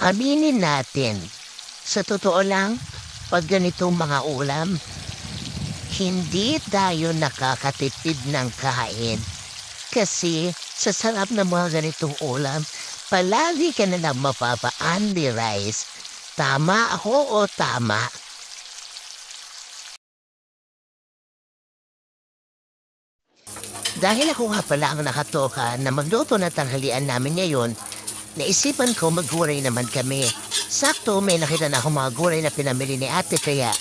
Aminin natin, sa totoo lang, pag ganitong mga ulam, hindi tayo nakakatipid ng kain. Kasi sa sarap ng mga ganitong ulam, palagi ka na lang mapapa-Andy Rice. Tama ako o tama? Dahil ako nga pala ang nakatoka na magluto na tanghalian namin ngayon, naisipan ko magguray naman kami. Sakto may nakita na ako mga guray na pinamili ni ate kaya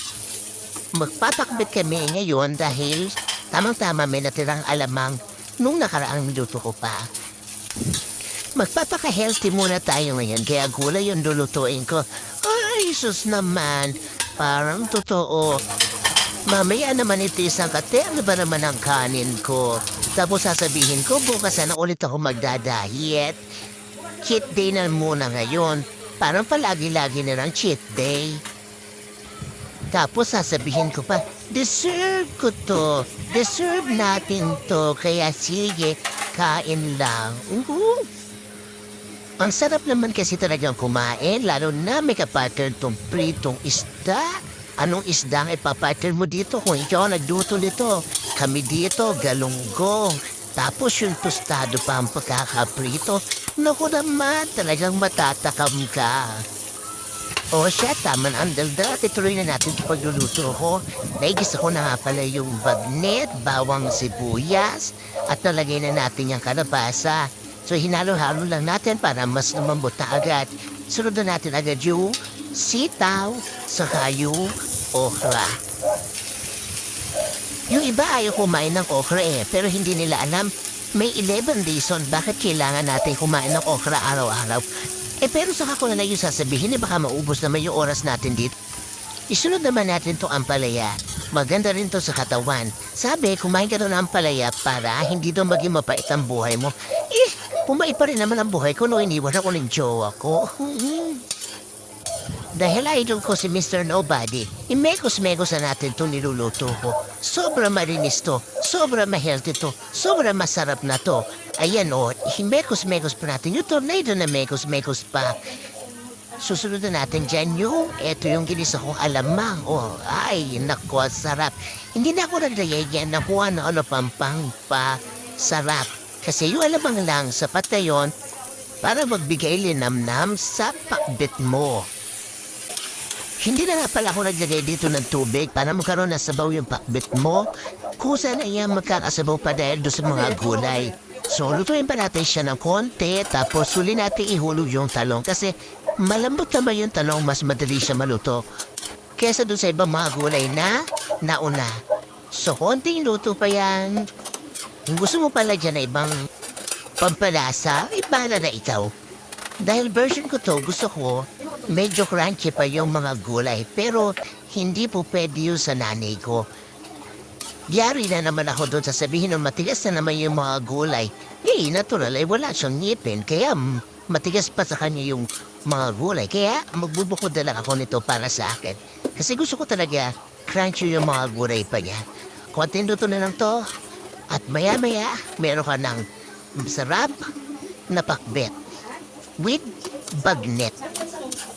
magpapakbit kami ngayon dahil tamang-tama may natirang alamang nung nakaraang luto ko pa. Magpapaka-healthy muna tayo ngayon kaya gulay yung lulutuin ko. Ay, sus naman, parang totoo. Mamaya naman itis ang kate, ano ba naman ang kanin ko? Tapos sasabihin ko, bukas na ulit ako magdadayet. Cheat day na muna ngayon. Parang palagi-lagi na lang cheat day. Tapos sasabihin ko pa, deserve ko to. Deserve natin to. Kaya sige, kain lang. Uhu. Ang sarap naman kasi talagang kumain, lalo na may kapattern tong pritong isda. Anong isda ang ipapattern mo dito kung ikaw ang nagluto nito? Kami dito, galunggong. Tapos yung tostado pa ang pagkakaprito. Naku naman, talagang matatakam ka. O siya, tama na ang daldal at ituloy na natin ito pagluluto ko. Naigis ako na nga pala yung bagnet, bawang sibuyas, at nalagay na natin yung kalabasa. So hinalo-halo lang natin para mas lumambot na agad. Sunod na natin agad yung sitaw, saka yung okra. Yung iba ayaw kumain ng okra eh, pero hindi nila alam may 11 reason bakit kailangan natin kumain ng okra araw-araw. Eh pero saka ko na lang yung sasabihin, eh baka maubos naman yung oras natin dito. Isunod naman natin to ampalaya. Maganda rin to sa katawan. Sabi, kumain ka ng ampalaya para hindi doon maging mapait ang buhay mo. Eh, pumait pa rin naman ang buhay ko nung iniwan ako ng jowa ko. Dahil idol ko si Mr. Nobody, imekos-mekos na natin itong niluluto ko. Sobra marinis to, sobra ma-healthy to, sobra masarap na to. Ayan o, himekos-mekos pa natin yung tornado na mekos-mekos pa. Susunod na natin dyan yung, eto yung ginisa kong alamang. Oh, ay, naku, sarap. Hindi na ako nagdayagyan na kung ano-ano pampang pa sarap. Kasi yung alamang lang, sapat na yun para magbigay linamnam sa pakbit mo. Hindi na nga pala ako naglagay dito ng tubig para magkaroon na sabaw yung pakbit mo. Kusa na yan magkakasabaw pa dahil doon sa mga gulay. So, lutuin pa natin siya ng konti, tapos huli natin ihulog yung talong kasi malambot naman yung talong, mas madali siya maluto. Kesa doon sa ibang mga gulay na nauna. So, konting luto pa yan. Kung gusto mo pala dyan na ibang pampalasa, ibala na ikaw. Dahil version ko to, gusto ko, medyo crunchy pa yung mga gulay. Pero hindi po pwede yun sa nanay ko. Yari na naman ako doon sasabihin ng matigas na naman yung mga gulay. Eh, natural ay wala siyang ngipin. Kaya matigas pa sa kanya yung mga gulay. Kaya magbubukod na lang ako nito para sa akin. Kasi gusto ko talaga crunchy yung mga gulay pa niya. Konting luto na lang to. At maya-maya, meron ka ng sarap na pakbet with bagnet.